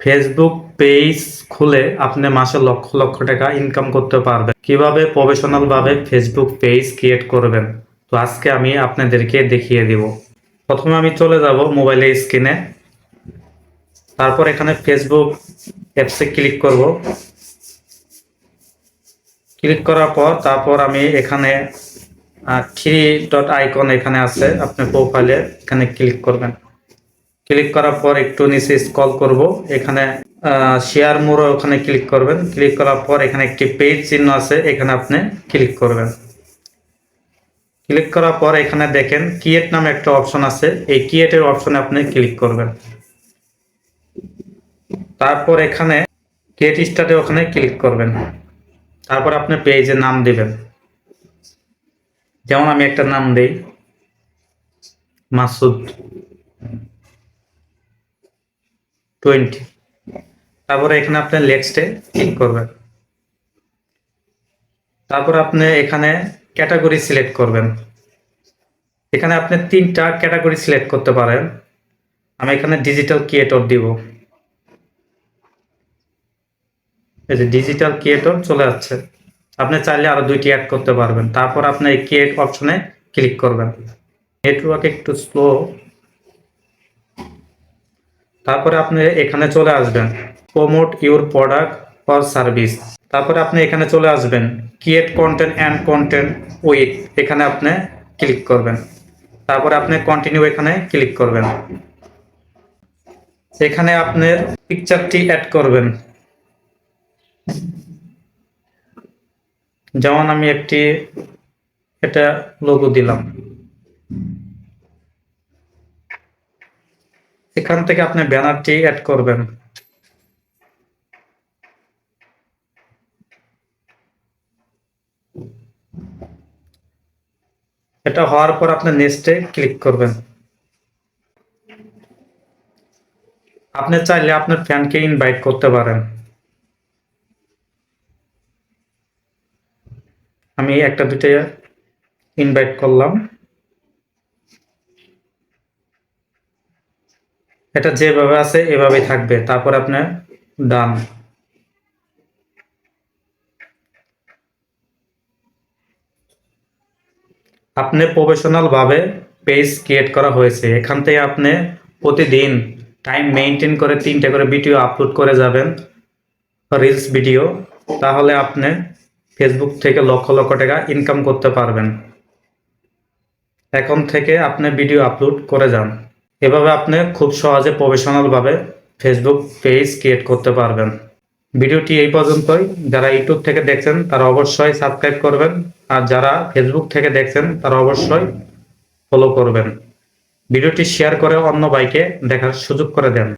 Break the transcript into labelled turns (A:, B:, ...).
A: Facebook page খুলে আপনি মাসে লক্ষ লক্ষ টাকা ইনকাম করতে পারবেন। কীভাবে প্রফেশনাল ভাবে ফেসবুক পেজ ক্রিয়েট করবেন? তো আজকে আমি আপনাদেরকে দেখিয়ে দিব। প্রথমে আমি চলে যাব মোবাইলের স্ক্রিনে তারপর এখানে ফেসবুক অ্যাপসে ক্লিক করব। ক্লিক করার পর তারপর আমি এখানে থ্রি ডট আইকন এখানে আছে। আপনি প্রোফাইলে এখানে ক্লিক করবেন। ক্লিক করার পর একটু নিচে স্ক্রল করব। এখানে শেয়ার মোড় ওখানে ক্লিক করবেন। ক্লিক করার পর এখানে একটি পেজ চিহ্ন আছে, এখানে আপনি ক্লিক করবেন। ক্লিক করার পর এখানে দেখেন কিয়েট নামে একটা অপশন আছে। এই কিয়েটের অপশনে আপনি ক্লিক করবেন। তারপর এখানে ক্রিয়েট স্টার্টে ওখানে ক্লিক করবেন। তারপর আপনি পেজের নাম দিবেন। যেমন আমি একটা নাম দেই, মাসুদ। টোয়েন্টি তারপরে এখানে আপনি নেক্সটে ক্লিক করবেন। তারপর আপনি এখানে ক্যাটাগরি সিলেক্ট করবেন। এখানে আপনি তিনটা ক্যাটাগরি সিলেক্ট করতে পারেন। আমি এখানে ডিজিটাল ক্রিয়েটর দিব। এই যে ডিজিটাল ক্রিয়েটর চলে যাচ্ছে আপনি চাইলে আরও দুইটি অ্যাড করতে পারবেন। তারপর আপনি এই ক্রিয়েট অপশনে ক্লিক করবেন। নেটওয়ার্ক একটু স্লো তারপরে আপনি এখানে চলে আসবেন। Promote your product or service তারপরে আপনি এখানে চলে আসবেন। Create content and content with এখানে আপনি ক্লিক করবেন। তারপরে আপনি কন্টিনিউ এখানে ক্লিক করবেন। এখানে আপনার পিকচারটি অ্যাড করবেন। যেমন আমি একটি, এটা লোগো দিলাম। এখান থেকে আপনি ব্যানারটি অ্যাড করবেন। এটা হওয়ার পর আপনি নেক্সটে ক্লিক করবেন। আপনি চাইলে আপনার ফ্যানকে ইনভাইট করতে পারেন। আমি একটা দুটো ইনভাইট করলাম। এটা যেভাবে আছে, এভাবেই থাকবে। তারপর আপনার ডান। আপনি প্রফেশনাল ভাবে পেজ ক্রিয়েট করা হয়েছে। এখান থেকে আপনি প্রতিদিন টাইম মেনটেন করে তিনটে করে ভিডিও আপলোড করে যাবেন, রিলস ভিডিও। তাহলে আপনি ফেসবুক থেকে লক্ষ লক্ষ টাকা ইনকাম করতে পারবেন। এখন থেকে আপনি ভিডিও আপলোড করে যান। এভাবে আপনি খুব সহজে প্রফেশনালভাবে ফেসবুক পেজ ক্রিয়েট করতে পারবেন। ভিডিওটি এই পর্যন্তই। যারা ইউটিউব থেকে দেখছেন, তারা অবশ্যই সাবস্ক্রাইব করবেন। আর যারা ফেসবুক থেকে দেখছেন, তারা অবশ্যই ফলো করবেন। ভিডিওটি শেয়ার করে অন্য বাইকে দেখার সুযোগ করে দেন।